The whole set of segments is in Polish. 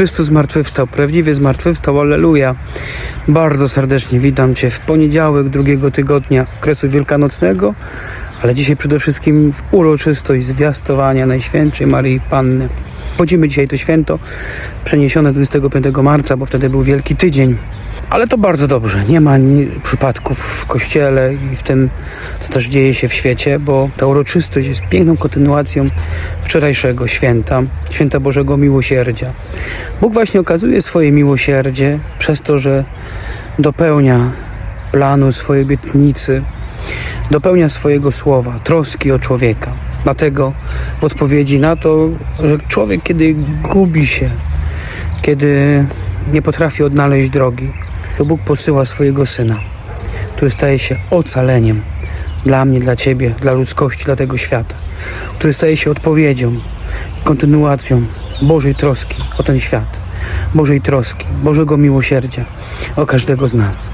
Chrystus zmartwychwstał, prawdziwie zmartwychwstał, alleluja. Bardzo serdecznie witam Cię w poniedziałek drugiego tygodnia okresu wielkanocnego, ale dzisiaj przede wszystkim w uroczystość zwiastowania Najświętszej Maryi Panny. Chodzimy dzisiaj to święto przeniesione 25 marca, bo wtedy był Wielki Tydzień. Ale to bardzo dobrze. Nie ma przypadków w kościele i w tym, co też dzieje się w świecie, bo ta uroczystość jest piękną kontynuacją wczorajszego święta, święta Bożego Miłosierdzia. Bóg właśnie okazuje swoje miłosierdzie przez to, że dopełnia planu swojej obietnicy, dopełnia swojego słowa, troski o człowieka. Dlatego w odpowiedzi na to, że człowiek, kiedy gubi się, kiedy nie potrafi odnaleźć drogi, to Bóg posyła swojego Syna, który staje się ocaleniem dla mnie, dla Ciebie, dla ludzkości, dla tego świata, który staje się odpowiedzią, kontynuacją Bożej troski o ten świat, Bożej troski, Bożego miłosierdzia o każdego z nas.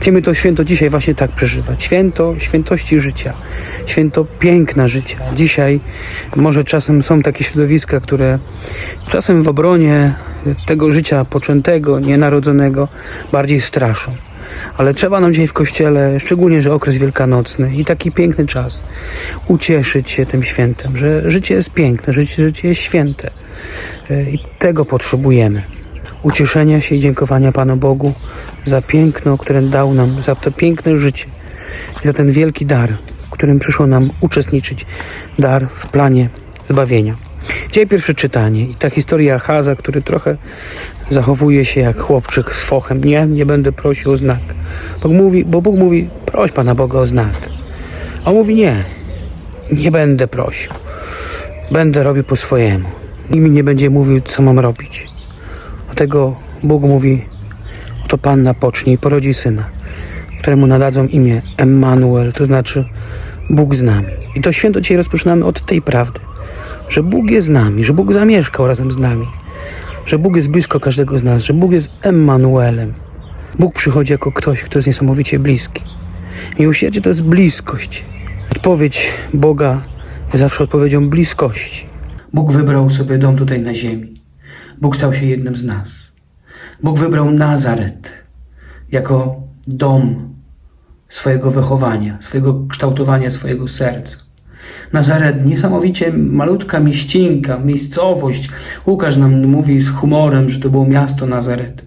Chcemy to święto dzisiaj właśnie tak przeżywać. Święto świętości życia, święto piękna życia. Dzisiaj może czasem są takie środowiska, które czasem w obronie tego życia poczętego, nienarodzonego bardziej straszą. Ale trzeba nam dzisiaj w kościele, szczególnie, że okres wielkanocny i taki piękny czas, ucieszyć się tym świętem, że życie jest piękne, życie, życie jest święte. E, I tego potrzebujemy ucieszenia się i dziękowania Panu Bogu za piękno, które dał nam, za to piękne życie i za ten wielki dar, którym przyszło nam uczestniczyć, dar w planie zbawienia. Dzisiaj pierwsze czytanie i ta historia Haza, który trochę zachowuje się jak chłopczyk z fochem. Nie, nie będę prosił o znak. Bóg mówi, bo Bóg mówi, proś Pana Boga o znak. A on mówi, nie, nie będę prosił. Będę robił po swojemu. Nikt mi nie będzie mówił, co mam robić. Dlatego Bóg mówi, oto Panna pocznie i porodzi syna, któremu nadadzą imię Emmanuel, to znaczy Bóg z nami. I to święto dzisiaj rozpoczynamy od tej prawdy, że Bóg jest z nami, że Bóg zamieszkał razem z nami, że Bóg jest blisko każdego z nas, że Bóg jest Emmanuelem. Bóg przychodzi jako ktoś, kto jest niesamowicie bliski. Miłosierdzie to jest bliskość. Odpowiedź Boga jest zawsze odpowiedzią bliskości. Bóg wybrał sobie dom tutaj na ziemi. Bóg stał się jednym z nas. Bóg wybrał Nazaret jako dom swojego wychowania, swojego kształtowania swojego serca. Nazaret, niesamowicie malutka mieścinka, miejscowość. Łukasz nam mówi z humorem, że to było miasto Nazaret.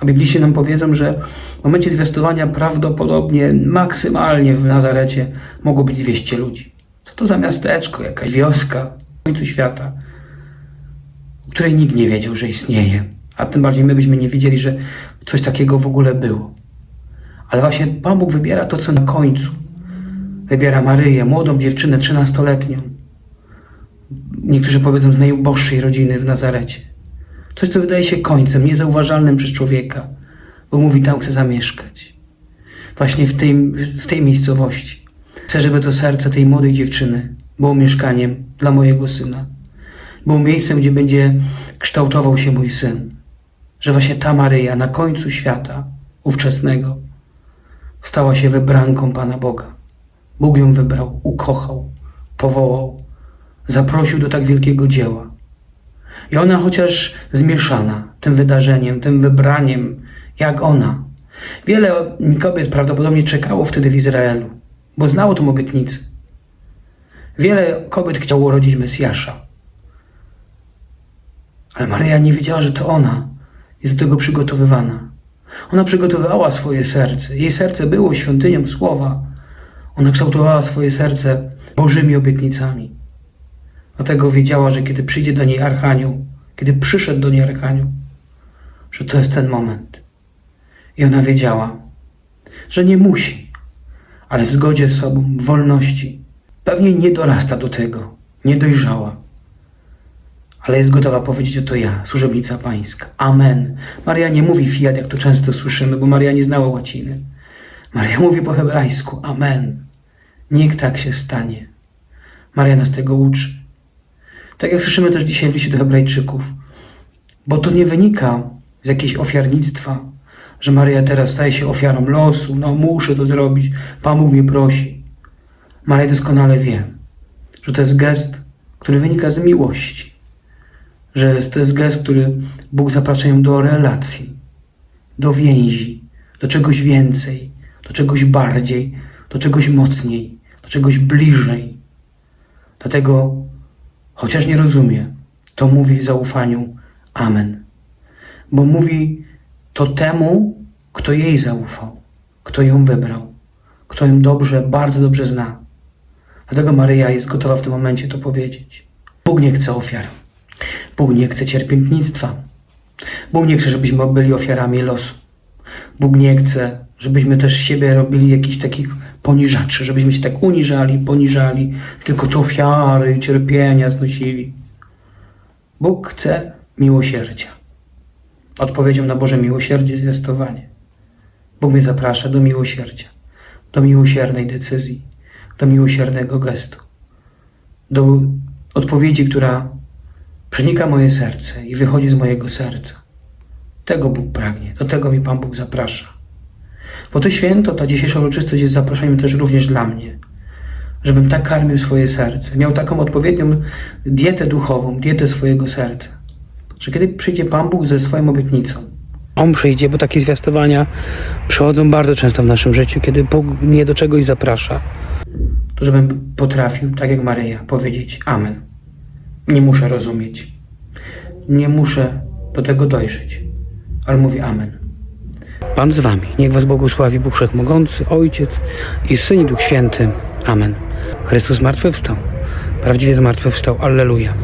A Bibliści nam powiedzą, że w momencie zwiastowania prawdopodobnie maksymalnie w Nazarecie mogło być 200 ludzi. Co to za miasteczko, jakaś wioska w końcu świata której nikt nie wiedział, że istnieje. A tym bardziej my byśmy nie wiedzieli, że coś takiego w ogóle było. Ale właśnie Pan Bóg wybiera to, co na końcu. Wybiera Maryję, młodą dziewczynę, trzynastoletnią. Niektórzy powiedzą z najuboższej rodziny w Nazarecie. Coś, co wydaje się końcem, niezauważalnym przez człowieka. Bo mówi, tam chce zamieszkać. Właśnie w tej, w tej miejscowości. Chcę, żeby to serce tej młodej dziewczyny było mieszkaniem dla mojego syna było miejscem, gdzie będzie kształtował się mój syn. Że właśnie ta Maryja na końcu świata ówczesnego stała się wybranką Pana Boga. Bóg ją wybrał, ukochał, powołał, zaprosił do tak wielkiego dzieła. I ona chociaż zmieszana tym wydarzeniem, tym wybraniem, jak ona. Wiele kobiet prawdopodobnie czekało wtedy w Izraelu, bo znało tą obietnicę. Wiele kobiet chciało urodzić Mesjasza. Ale Maryja nie wiedziała, że to ona jest do tego przygotowywana. Ona przygotowywała swoje serce. Jej serce było świątynią słowa. Ona kształtowała swoje serce Bożymi obietnicami. Dlatego wiedziała, że kiedy przyjdzie do niej Archanioł, kiedy przyszedł do niej Archanioł, że to jest ten moment. I ona wiedziała, że nie musi, ale w zgodzie z sobą, w wolności. Pewnie nie dorasta do tego, nie dojrzała ale jest gotowa powiedzieć oto ja, służebnica pańska. Amen. Maria nie mówi fiat, jak to często słyszymy, bo Maria nie znała łaciny. Maria mówi po hebrajsku. Amen. Niech tak się stanie. Maria nas tego uczy. Tak jak słyszymy też dzisiaj w liście do hebrajczyków. Bo to nie wynika z jakiegoś ofiarnictwa, że Maria teraz staje się ofiarą losu. No muszę to zrobić. Pan Bóg mnie prosi. Maria doskonale wie, że to jest gest, który wynika z miłości że to jest gest, który Bóg zaprasza ją do relacji, do więzi, do czegoś więcej, do czegoś bardziej, do czegoś mocniej, do czegoś bliżej. Dlatego, chociaż nie rozumie, to mówi w zaufaniu Amen. Bo mówi to temu, kto jej zaufał, kto ją wybrał, kto ją dobrze, bardzo dobrze zna. Dlatego Maryja jest gotowa w tym momencie to powiedzieć. Bóg nie chce ofiar. Bóg nie chce cierpiętnictwa. Bóg nie chce, żebyśmy byli ofiarami losu. Bóg nie chce, żebyśmy też siebie robili jakichś takich poniżaczy, żebyśmy się tak uniżali, poniżali, tylko to ofiary i cierpienia znosili. Bóg chce miłosierdzia. Odpowiedzią na Boże miłosierdzie jest zwiastowanie. Bóg mnie zaprasza do miłosierdzia, do miłosiernej decyzji, do miłosiernego gestu, do odpowiedzi, która przenika moje serce i wychodzi z mojego serca. Tego Bóg pragnie, do tego mi Pan Bóg zaprasza. Bo to święto, ta dzisiejsza uroczystość jest zaproszeniem też również dla mnie, żebym tak karmił swoje serce, miał taką odpowiednią dietę duchową, dietę swojego serca, że kiedy przyjdzie Pan Bóg ze swoją obietnicą, On przyjdzie, bo takie zwiastowania przychodzą bardzo często w naszym życiu, kiedy Bóg mnie do czegoś zaprasza, to żebym potrafił, tak jak Maryja, powiedzieć Amen. Nie muszę rozumieć, nie muszę do tego dojrzeć, ale mówię Amen. Pan z wami. Niech was błogosławi Bóg Wszechmogący, Ojciec i Syn i Duch Święty. Amen. Chrystus zmartwychwstał. Prawdziwie zmartwychwstał. Alleluja.